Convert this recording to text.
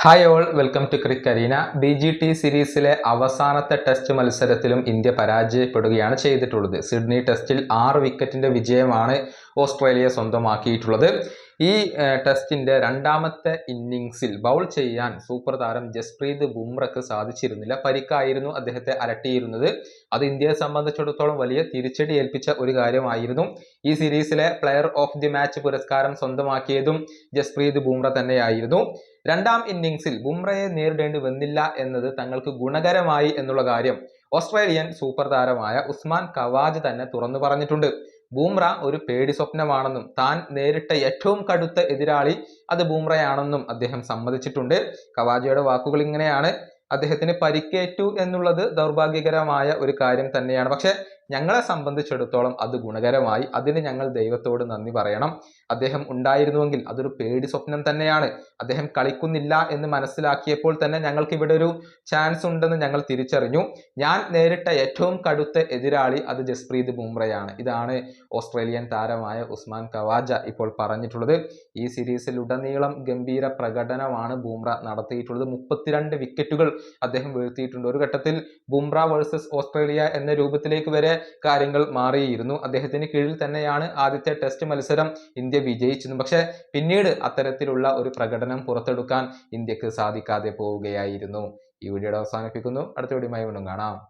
Hi all welcome to crick arena B G T സീരീസിലെ അവസാനത്തെ test മത്സരത്തിലും India പരാജയപ്പെടുകയാണ് ചെയ്തിട്ടുള്ളത്. സിഡ്നി ടെസ്റ്റിൽ ആറ് വിക്കറ്റിന്റെ വിജയമാണ് ഓസ്ട്രേലിയ സ്വന്തമാക്കിയിട്ടുള്ളത്. ഈ ടെസ്റ്റിന്റെ രണ്ടാമത്തെ ഇന്നിങ്സിൽ ബൗൾ ചെയ്യാൻ സൂപ്പർ താരം ജസ്പ്രീത് ബുംറയ്ക്ക് സാധിച്ചിരുന്നില്ല. പരിക്കായിരുന്നു അദ്ദേഹത്തെ അലട്ടിയിരുന്നത്. അത് ഇന്ത്യയെ സംബന്ധിച്ചിടത്തോളം വലിയ തിരിച്ചടി ഏൽപ്പിച്ച ഒരു കാര്യമായിരുന്നു. ഈ സീരീസിലെ പ്ലെയർ ഓഫ് ദി മാച്ച് പുരസ്കാരം സ്വന്തമാക്കിയതും ജസ്പ്രീത് ബുംറ തന്നെയായിരുന്നു. രണ്ടാം ഇന്നിങ്സിൽ ബുംറയെ നേരിടേണ്ടി വന്നില്ല എന്നത് തങ്ങൾക്ക് ഗുണകരമായി എന്നുള്ള കാര്യം ഓസ്ട്രേലിയൻ സൂപ്പർ താരമായ ഉസ്മാൻ കവാജ് തന്നെ തുറന്നു പറഞ്ഞിട്ടുണ്ട്. ബൂംറ ഒരു പേടി സ്വപ്നമാണെന്നും താൻ നേരിട്ട ഏറ്റവും കടുത്ത എതിരാളി അത് ബൂംറയാണെന്നും അദ്ദേഹം സമ്മതിച്ചിട്ടുണ്ട്. കവാജയുടെ വാക്കുകൾ ഇങ്ങനെയാണ്. അദ്ദേഹത്തിന് പരിക്കേറ്റു എന്നുള്ളത് ദൗർഭാഗ്യകരമായ ഒരു കാര്യം തന്നെയാണ്. പക്ഷെ ഞങ്ങളെ സംബന്ധിച്ചിടത്തോളം അത് ഗുണകരമായി അതിന് ഞങ്ങൾ ദൈവത്തോട് നന്ദി പറയണം. അദ്ദേഹം ഉണ്ടായിരുന്നുവെങ്കിൽ അതൊരു പേടി സ്വപ്നം തന്നെയാണ്. അദ്ദേഹം കളിക്കുന്നില്ല എന്ന് മനസ്സിലാക്കിയപ്പോൾ തന്നെ ഞങ്ങൾക്ക് ഇവിടെ ഒരു ചാൻസ് ഉണ്ടെന്ന് ഞങ്ങൾ തിരിച്ചറിഞ്ഞു. ഞാൻ നേരിട്ട ഏറ്റവും കടുത്ത എതിരാളി അത് ജസ്പ്രീത് ബുംറയാണ്. ഇതാണ് ഓസ്ട്രേലിയൻ താരമായ ഉസ്മാൻ കവാജ ഇപ്പോൾ പറഞ്ഞിട്ടുള്ളത്. ഈ സീരീസിൽ ഉടനീളം ഗംഭീര പ്രകടനമാണ് ബുംറ നടത്തിയിട്ടുള്ളത്. മുപ്പത്തിരണ്ട് വിക്കറ്റുകൾ അദ്ദേഹം വീഴ്ത്തിയിട്ടുണ്ട്. ഒരു ഘട്ടത്തിൽ ബുംറ വേഴ്സസ് ഓസ്ട്രേലിയ എന്ന രൂപത്തിലേക്ക് വരെ കാര്യങ്ങൾ മാറിയിരുന്നു. അദ്ദേഹത്തിന് കീഴിൽ തന്നെയാണ് ആദ്യത്തെ ടെസ്റ്റ് മത്സരം ഇന്ത്യ വിജയിച്ചത്. പക്ഷേ പിന്നീട് അത്തരത്തിലുള്ള ഒരു പ്രകടനം പുറത്തെടുക്കാൻ ഇന്ത്യയ്ക്ക് സാധിക്കാതെ പോവുകയായിരുന്നു. ഈ വീഡിയോയുടെ അവസാനിപ്പിക്കുന്നു. അടുത്ത വീഡിയോ കാണാം.